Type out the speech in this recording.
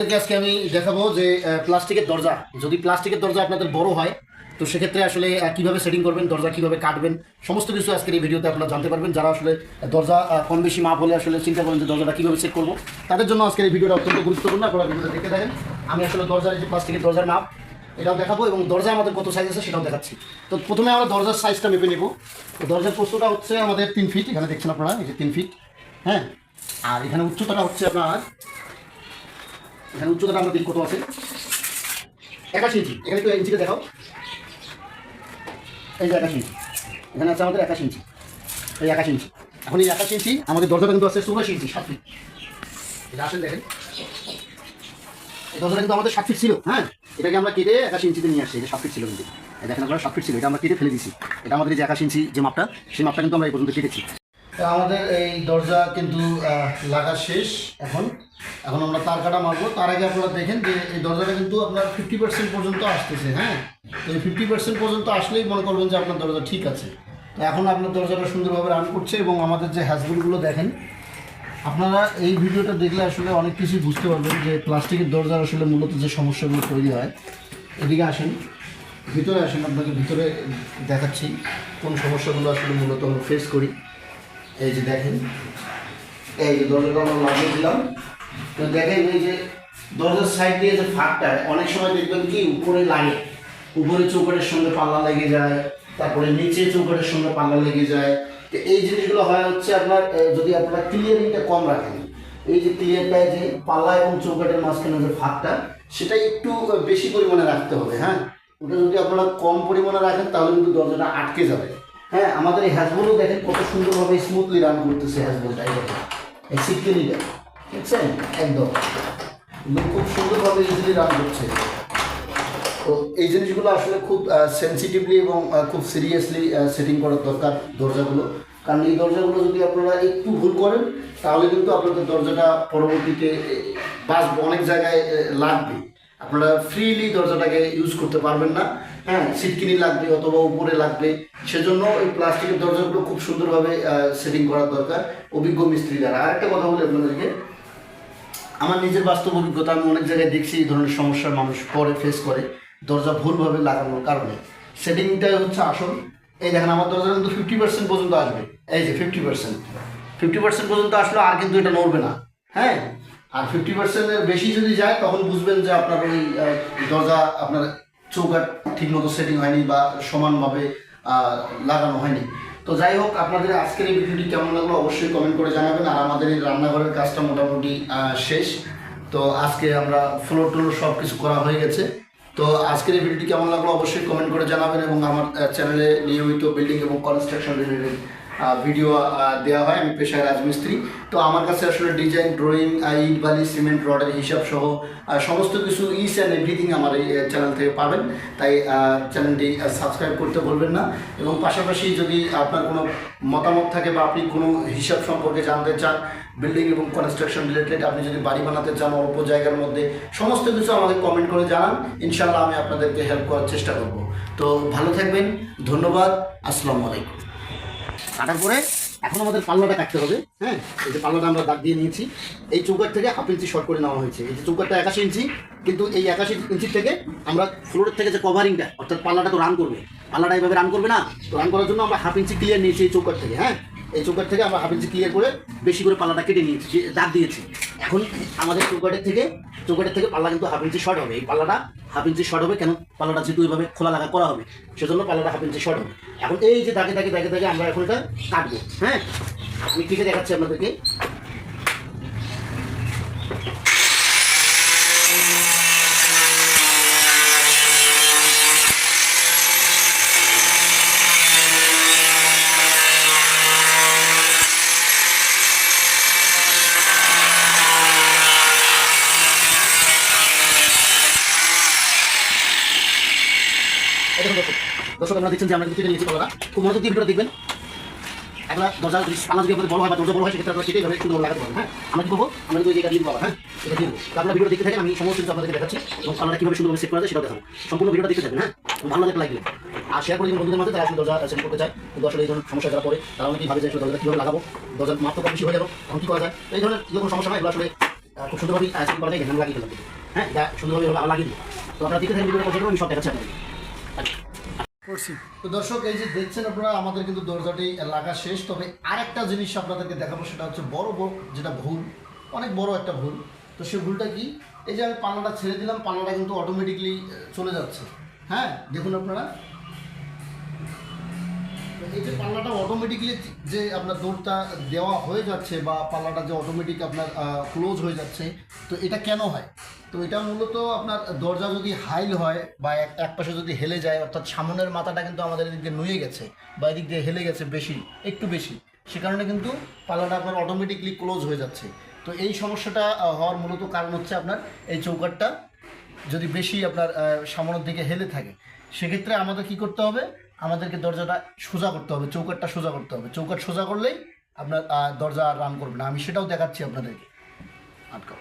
আজকে আমি দেখাবো যে প্লাস্টিকের দরজা। যদি প্লাস্টিকের দরজা আপনাদের বড় হয়, তো সেক্ষেত্রে আসলে কীভাবে সেটিং করবেন, দরজা কীভাবে কাটবেন, সমস্ত কিছু আজকের এই ভিডিওতে আপনারা জানতে পারবেন। যারা আসলে দরজা কম বেশি মাপ হলে আসলে চিন্তা করেন যে দরজাটা কীভাবে সেট করব, তাদের জন্য আজকের এই ভিডিওটা অত্যন্ত গুরুত্বপূর্ণ। আপনারা ভিডিওটা দেখে দেখেন আমি আসলে দরজার যে প্লাস্টিকের দরজার মাপ এটাও দেখাবো এবং দরজা আমাদের কত সাইজ আছে সেটাও দেখাচ্ছি। তো প্রথমে আমরা দরজার সাইজটা মেপে নেব। তো দরজার প্রস্তটা হচ্ছে আমাদের তিন ফিট এখানে দেখছেন আপনারা, এই যে তিন ফিট হ্যাঁ? আর এখানে উচ্চতাটা হচ্ছে আপনার এখানে উচ্চতাটা আমরা দিন কত আছে? একাশি ইঞ্চি। এখানে একটু ইঞ্চিতে দেখাও। এই যে একাশি ইঞ্চি। এখানে আছে আমাদের একাশি ইঞ্চি। এই একাশি ইঞ্চি। এখন এই একাশি ইঞ্চি আমাদের দরজাটা কিন্তু আছে চৌরাশি ইঞ্চি, সাত ফিট এটা আসেন দেখেন। এই দরজাটা কিন্তু আমাদের সাত ফিট ছিল হ্যাঁ? এটাকে আমরা কেটে একাশি ইঞ্চিতে নিয়ে আসছি। এটা সাত ফিট ছিল কিন্তু। এই দেখেন আপনারা, সাত ফিট ছিল। এটা আমরা কেটে ফেলে দিয়েছি এটা আমাদের যে একাশি ইঞ্চি যে মাপটা, সেই মাপটা কিন্তু আমরা এই পর্যন্ত কেটেছি। আমাদের এই দরজা কিন্তু লাগা শেষ এখন। এখন আমরা তার কাটা মারবো। তার আগে আপনারা দেখেন যে এই দরজাটা কিন্তু আপনার ফিফটি পার্সেন্ট পর্যন্ত আসতেছে হ্যাঁ? তো এই ফিফটি পার্সেন্ট পর্যন্ত আসলেই মনে করবেন যে আপনার দরজা ঠিক আছে। তো এখন আপনার দরজাটা সুন্দরভাবে রান করছে এবং আমাদের যে হ্যাজগুলগুলো দেখেন, আপনারা এই ভিডিওটা দেখলে আসলে অনেক কিছুই বুঝতে পারবেন যে প্লাস্টিকের দরজার আসলে মূলত যে সমস্যাগুলো তৈরি হয়। এদিকে আসেন, ভিতরে আসেন, আপনাকে ভিতরে দেখাচ্ছি কোন সমস্যাগুলো আসলে মূলত আমরা ফেস করি। এই যে দেখেন, এই যে দরজাটা আমরা লাগিয়ে দিলাম। তো দেখেন এই যে দরজার সাইড দিয়ে যে ফাঁকটা, অনেক সময় দেখবেন কি উপরে লাগে। উপরে চৌকাটের সঙ্গে পাল্লা লেগে যায়, তারপরে নিচে চৌকাটের সঙ্গে পাল্লা লেগে যায়। তো এই জিনিসগুলো হয় হচ্ছে আপনার যদি আপনারা ক্লিয়ারিংটা কম রাখেন, এই যে ক্লিয়ারটায় যে পাল্লা এবং চৌকাটের মাঝখানে যে ফাঁকটা, সেটা একটু বেশি পরিমাণে রাখতে হবে হ্যাঁ? ওটা যদি আপনারা কম পরিমাণে রাখেন, তাহলে কিন্তু দরজাটা আটকে যাবে। হ্যাঁ আমাদের এই হ্যাজবলও দেখেন কত সুন্দরভাবে স্মুথলি রান করতেছে হ্যাজবলটা এই সিটকেনিটা দেখছেন? একদম। একদম খুব সুন্দরভাবে ইজিলি রান করছে তো এই জিনিসগুলো আসলে খুব সেন্সিটিভলি এবং খুব সিরিয়াসলি সেটিং করার দরকার দরজাগুলো। কারণ এই দরজাগুলো যদি আপনারা একটু ভুল করেন, তাহলে কিন্তু আপনাদের দরজাটা পরবর্তীতে বাঁচবে অনেক জায়গায় লাগবে। আপনারা ফ্রিলি দরজাটাকে ইউজ করতে পারবেন না। হ্যাঁ সিটকিনি লাগবে অথবা উপরে লাগবে। সেজন্য এই প্লাস্টিকের দরজাগুলো খুব সুন্দরভাবে সেটিং করার দরকার অভিজ্ঞ মিস্ত্রি দ্বারা। আরেকটা কথা বলি আপনাদেরকে। আমার নিজের বাস্তব অভিজ্ঞতা আমি অনেক জায়গায় দেখছি এই ধরনের সমস্যার মানুষ পরে ফেস করে, দরজা ভুলভাবে লাগানোর কারণে। সেটিংটা হচ্ছে আসল। এই দেখেন, আমার দরজা কিন্তু ফিফটি পার্সেন্ট পর্যন্ত আসবে। এই যে ফিফটি পার্সেন্ট ফিফটি পার্সেন্ট পর্যন্ত আসলে, আর কিন্তু এটা নড়বে না। হ্যাঁ? আর ফিফটি পার্সেন্টের বেশি যদি যায়, তখন বুঝবেন যে আপনার ওই দরজা আপনার চৌকাট ঠিকমতো সেটিং হয়নি বা সমানভাবে লাগানো হয়নি। তো যাই হোক, আপনাদের আজকের এই ভিডিওটি কেমন লাগল অবশ্যই কমেন্ট করে জানাবেন। আর আমাদের এই রান্নাঘরের কাজটা মোটামুটি শেষ। তো আজকে আমরা ফ্লোর টোলোর সব কিছু করা হয়ে গেছে। তো আজকের এই ভিডিওটি কেমন লাগল অবশ্যই কমেন্ট করে জানাবেন এবং আমার চ্যানেলে নিয়মিত বিল্ডিং এবং কনস্ট্রাকশন রিলেটেড ভিডিও দেওয়া হয়, আমি পেশায় রাজমিস্ত্রি। তো আমার কাছে আসলে ডিজাইন ড্রয়িং ইট, বালি সিমেন্ট রডের হিসাব সহ সমস্ত কিছু ইস অ্যান্ড এভরিথিং আমার এই চ্যানেল থেকে পাবেন। তাই চ্যানেলটি সাবস্ক্রাইব করতে বলবেন না। এবং পাশাপাশি যদি আপনার কোনো মতামত থাকে বা আপনি কোনো হিসাব সম্পর্কে জানতে চান বিল্ডিং এবং কনস্ট্রাকশন রিলেটেড আপনি যদি বাড়ি বানাতে চান, অল্প জায়গার মধ্যে, সমস্ত কিছু আমাকে কমেন্ট করে জানান। ইনশাল্লাহ আমি আপনাদেরকে হেল্প করার চেষ্টা করব। তো ভালো থাকবেন। ধন্যবাদ। আসসালামু আলাইকুম। কাটার পরে এখন আমাদের পাল্লাটা কাটতে হবে হ্যাঁ? এই যে পাল্লাটা আমরা দাগ দিয়ে নিয়েছি, এই চৌকার থেকে হাফ ইঞ্চি শর্ট করে নেওয়া হয়েছে। এই যে চৌকারটা একাশি ইঞ্চি, কিন্তু এই একাশি ইঞ্চির থেকে আমরা ফ্লোরের থেকে যে কভারিংটা অর্থাৎ পাল্লাটা তো রান করবে, পাল্লাটা এইভাবে রান করবে না? তো রান করার জন্য আমরা হাফ ইঞ্চি ক্লিয়ার নিয়েছি এই চৌকার থেকে হ্যাঁ? এই চৌকার থেকে আমরা হাফ ইঞ্চি ক্লিয়ার করে বেশি করে পাল্লাটা কেটে নিয়েছি দাগ দিয়েছি। এখন আমাদের চৌকাটের থেকে চৌকাটের থেকে পাল্লা কিন্তু হাফ ইঞ্চি শর্ট হবে। এই পাল্লাটা হাফ ইঞ্চি শর্ট হবে কেন? পাল্লাটা যেহেতু এইভাবে খোলা লাগা করা হবে, সেজন্য পাল্লাটা হাফ ইঞ্চি শর্ট হবে। এখন এই যে দাগে দাগে দাগে দাগে আমরা এখন এটা কাটবো হ্যাঁ? আমি ঠিক আছে দেখাচ্ছি আপনাদেরকে এই দেখুন দর্শক, আপনারা দেখছেন যে আমরা কিন্তু কেটে নিয়েছি পাল্লাটা খুব মনোযোগ দিয়ে দেখবেন। একটা দরজা যদি পাল্লা যদি আপনাদের বড় হয় বা দরজা বড় হয়, সেক্ষেত্রে আপনারা এভাবে সুন্দর লাগাতে পারেন হ্যাঁ? আমরা কি করব? আমরা কিন্তু জায়গা দিয়ে দেবো হ্যাঁ? এটা দিয়ে দেবো। আপনারা ভিডিও দেখতে থাকেন, আমি সমস্ত কিছু আপনাদেরকে দেখাচ্ছি এবং পাল্লাটা কীভাবে সুন্দরভাবে সেট করা যায় সেটাও দেখাবো। সম্পূর্ণ ভিডিওটা দেখতে থাকবেন হ্যাঁ? ভালো লাগে লাগলে আর শেয়ার করে দিন বন্ধুদের মাঝে, তারা আসলে দরজা সেট করতে চায়। কিন্তু আসলে এই ধরনের সমস্যা যারা পড়ে, তারা অনেকেই ভাবে যে দরজাটা কীভাবে লাগাবো। দরজার তো বেশি হয়ে যাব। তখন কী করা যায়? এই ধরনের যে কোনো সমস্যা হয়, এগুলো আসলে খুব সুন্দরভাবে সেটিং করা যায় দেখেন লাগিয়ে দিলাম হ্যাঁ এটা সুন্দরভাবে লাগিয়ে দিলাম তো আপনারা দেখতে থাকেন, ভিডিওটা পর্যন্ত, আমি সব দেখাচ্ছি আপনাদের করছি। তো দর্শক, এই যে দেখছেন আপনারা, আমাদের কিন্তু দরজাটি লাগা শেষ। তবে আরেকটা জিনিস আপনাদেরকে দেখাবো, সেটা হচ্ছে বড় বড় যেটা ভুল, অনেক বড় একটা ভুল। তো সেই ভুলটা কি? এই যে আমি পাল্লাটা ছেড়ে দিলাম পাল্লাটা কিন্তু অটোমেটিকলি চলে যাচ্ছে। হ্যাঁ দেখুন আপনারা। এই যে পাল্লাটা অটোমেটিকলি যে আপনার দৌড়টা দেওয়া হয়ে যাচ্ছে বা পাল্লাটা যে অটোমেটিক আপনার ক্লোজ হয়ে যাচ্ছে, তো এটা কেন হয়? তো এটা মূলত আপনার দরজা যদি হাইল হয় বা এক পাশে যদি হেলে যায়, অর্থাৎ সামনের মাথাটা কিন্তু আমাদের এদিক দিয়ে নুয়ে গেছে বা এদিক দিয়ে হেলে গেছে বেশি, একটু বেশি, সে কারণে কিন্তু পাল্লাটা আপনার অটোমেটিকলি ক্লোজ হয়ে যাচ্ছে। তো এই সমস্যাটা হওয়ার মূলত কারণ হচ্ছে আপনার এই চৌকাটটা যদি বেশি আপনার সামনের দিকে হেলে থাকে, সেক্ষেত্রে আমাদের কি করতে হবে? আমাদেরকে দরজাটা সোজা করতে হবে, চৌকাটটা সোজা করতে হবে। চৌকাট সোজা করলেই আপনার দরজা রান করবে না। আমি সেটাও দেখাচ্ছি আপনাদেরকে। আটকাও।